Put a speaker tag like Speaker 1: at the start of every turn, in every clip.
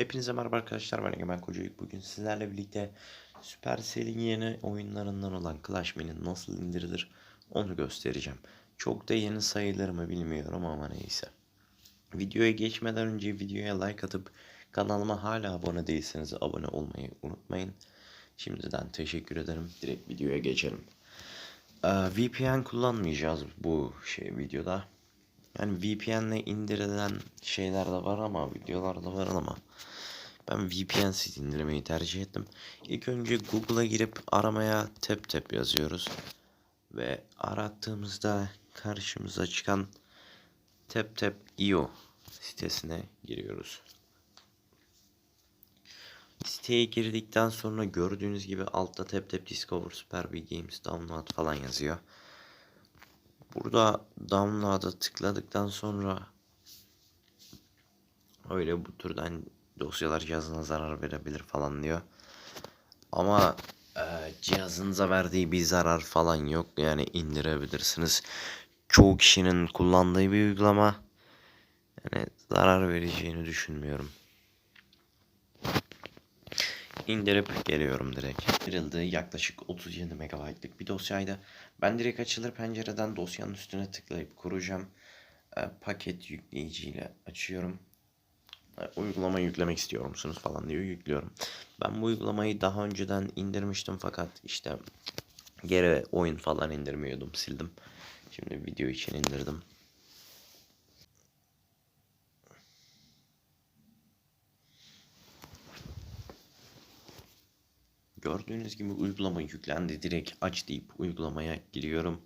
Speaker 1: Hepinize merhaba arkadaşlar ben Egemen Kocayık. Bugün sizlerle birlikte Supercell'in yeni oyunlarından olan Clash Royale nasıl indirilir onu göstereceğim. Çok da yeni sayılır mı bilmiyorum ama neyse. Videoya geçmeden önce videoya like atıp kanalıma hala abone değilseniz abone olmayı unutmayın. Şimdiden teşekkür ederim. Direkt videoya geçelim. Ee, VPN kullanmayacağız bu şey videoda. Yani VPN ile indirilen şeyler de var ama videolar da var ama ben VPN'siz indirmeyi tercih ettim. İlk önce Google'a girip aramaya tap tap yazıyoruz. Ve arattığımızda karşımıza çıkan taptap.io sitesine giriyoruz. Siteye girdikten sonra gördüğünüz gibi altta tap tap discover super big games download falan yazıyor. Burada download'a tıkladıktan sonra öyle bu türden dosyalar cihazına zarar verebilir falan diyor. Ama e, cihazınıza verdiği bir zarar falan yok. Yani indirebilirsiniz. Çoğu kişinin kullandığı bir uygulama. Yani zarar vereceğini düşünmüyorum. İndirip geliyorum direkt. Kırıldığı yaklaşık 37 MB'lık bir dosyaydı. Ben direkt açılır pencereden dosyanın üstüne tıklayıp kuracağım. E, paket yükleyiciyle açıyorum. E, uygulama yüklemek istiyor musunuz falan diyor yüklüyorum. Ben bu uygulamayı daha önceden indirmiştim fakat işte geri oyun falan indirmiyordum sildim. Şimdi video için indirdim. Gördüğünüz gibi uygulama yüklendi. Direkt aç deyip uygulamaya giriyorum.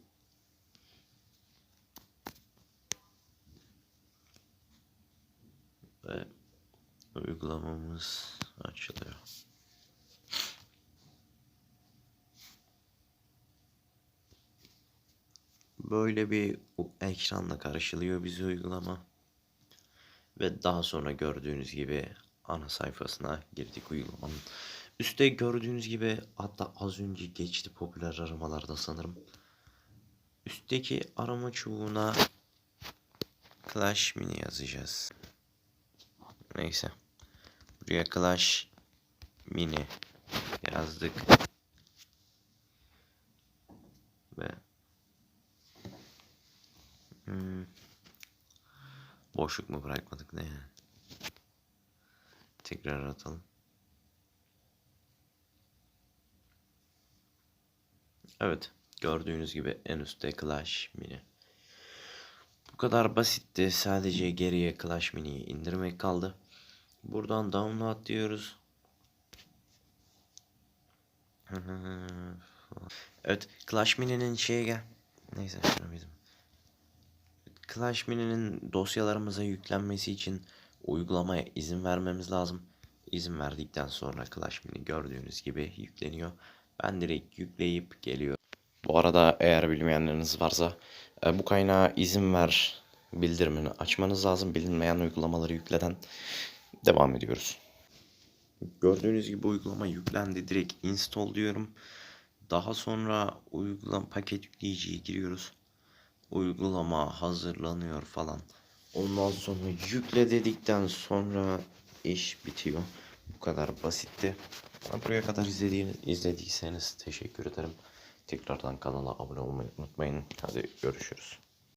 Speaker 1: Ve uygulamamız açılıyor. Böyle bir ekranla karşılıyor bizi uygulama. Ve daha sonra gördüğünüz gibi ana sayfasına girdik uygulamanın. Üstte gördüğünüz gibi hatta az önce geçti popüler aramalarda sanırım. Üstteki arama çubuğuna Clash Mini yazacağız. Neyse. Buraya Clash Mini yazdık. Ve hmm, boşluk mu bırakmadık ne? Tekrar atalım. Evet. Gördüğünüz gibi en üstte Clash Mini. Bu kadar basitti. Sadece geriye Clash Mini'yi indirmek kaldı. Buradan download diyoruz. evet. Clash Mini'nin şeye gel. Neyse şunu bizim. Clash Mini'nin dosyalarımıza yüklenmesi için uygulamaya izin vermemiz lazım. İzin verdikten sonra Clash Mini gördüğünüz gibi yükleniyor. Ben direkt yükleyip geliyorum. Bu arada eğer bilmeyenleriniz varsa e, bu kaynağa izin ver bildirimini açmanız lazım. Bilinmeyen uygulamaları yükleden devam ediyoruz. Gördüğünüz gibi uygulama yüklendi. Direkt install diyorum. Daha sonra uygulama paket yükleyiciye giriyoruz. Uygulama hazırlanıyor falan. Ondan sonra yükle dedikten sonra iş bitiyor. Bu kadar basitti. Buraya kadar izlediğiniz, izlediyseniz teşekkür ederim. Tekrardan kanala abone olmayı unutmayın. Hadi görüşürüz.